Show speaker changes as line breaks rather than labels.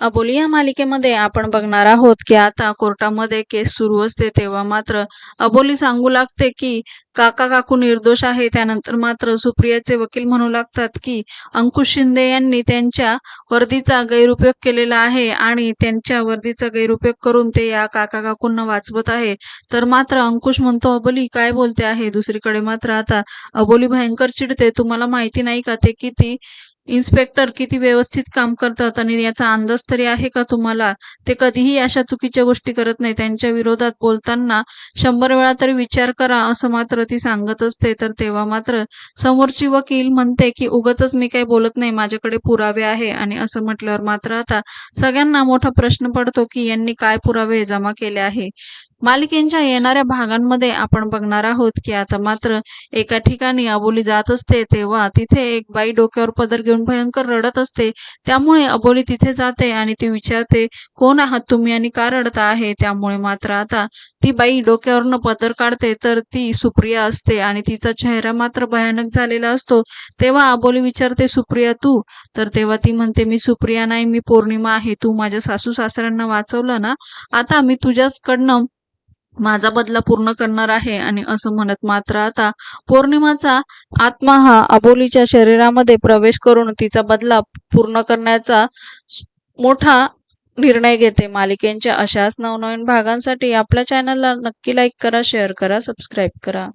अबोली या मालिकेमध्ये आपण बघणार आहोत की आता कोर्टामध्ये केस सुरू असते तेव्हा मात्र अबोली सांगू लागते की काका काकू निर्दोष आहे. त्यानंतर मात्र सुप्रियाचे वकील म्हणू लागतात की अंकुश शिंदे यांनी त्यांच्या वर्दीचा गैरउपयोग केलेला आहे आणि त्यांच्या वर्दीचा गैरउपयोग करून ते या काका काकूंना वाचवत आहे. तर मात्र अंकुश म्हणतो अबोली काय बोलते आहे? दुसरीकडे मात्र आता अबोली भयंकर चिडते. तुम्हाला माहिती नाही का? ते किती इन्स्पेक्टर किती व्यवस्थित काम करतात आणि याचा अंदाज तरी आहे का तुम्हाला? ते कधीही अशा चुकीच्या गोष्टी करत नाही. त्यांच्या विरोधात बोलताना शंभर वेळा तरी विचार करा असं मात्र ती सांगत असते. तर तेव्हा मात्र समोरची वकील म्हणते की उगच मी काही बोलत नाही. माझ्याकडे पुरावे आहे. आणि असं म्हटल्यावर मात्र आता सगळ्यांना मोठा प्रश्न पडतो की यांनी काय पुरावे जमा केले आहे. मालिकेच्या येणाऱ्या भागांमध्ये आपण बघणार आहोत की आता मात्र एका ठिकाणी अबोली जात असते तेव्हा तिथे एक बाई डोक्यावर पदर घेऊन भयंकर रडत असते. त्यामुळे अबोली तिथे जाते आणि ती विचारते कोण आहात तुम्ही आणि का रडता आहे? त्यामुळे मात्र आता ती बाई डोक्यावरनं पदर काढते तर ती सुप्रिया असते आणि तिचा चेहरा मात्र भयानक झालेला असतो. तेव्हा अबोली विचारते सुप्रिया तू? तर तेव्हा ती म्हणते मी सुप्रिया नाही मी पौर्णिमा आहे. तू माझ्या सासू सासऱ्यांना वाचवलं ना? आता मी तुझ्याच कडनं माझा बदला पूर्ण करणार आहे आणि असं म्हणत मात्र आता पौर्णिमाचा आत्मा हा अबोलीच्या शरीरामध्ये प्रवेश करून तिचा बदला पूर्ण करण्याचा मोठा निर्णय घेते. मालिकेच्या अशाच नवनवीन भागांसाठी आपल्या चॅनलला नक्की लाईक करा शेअर करा सबस्क्राईब करा.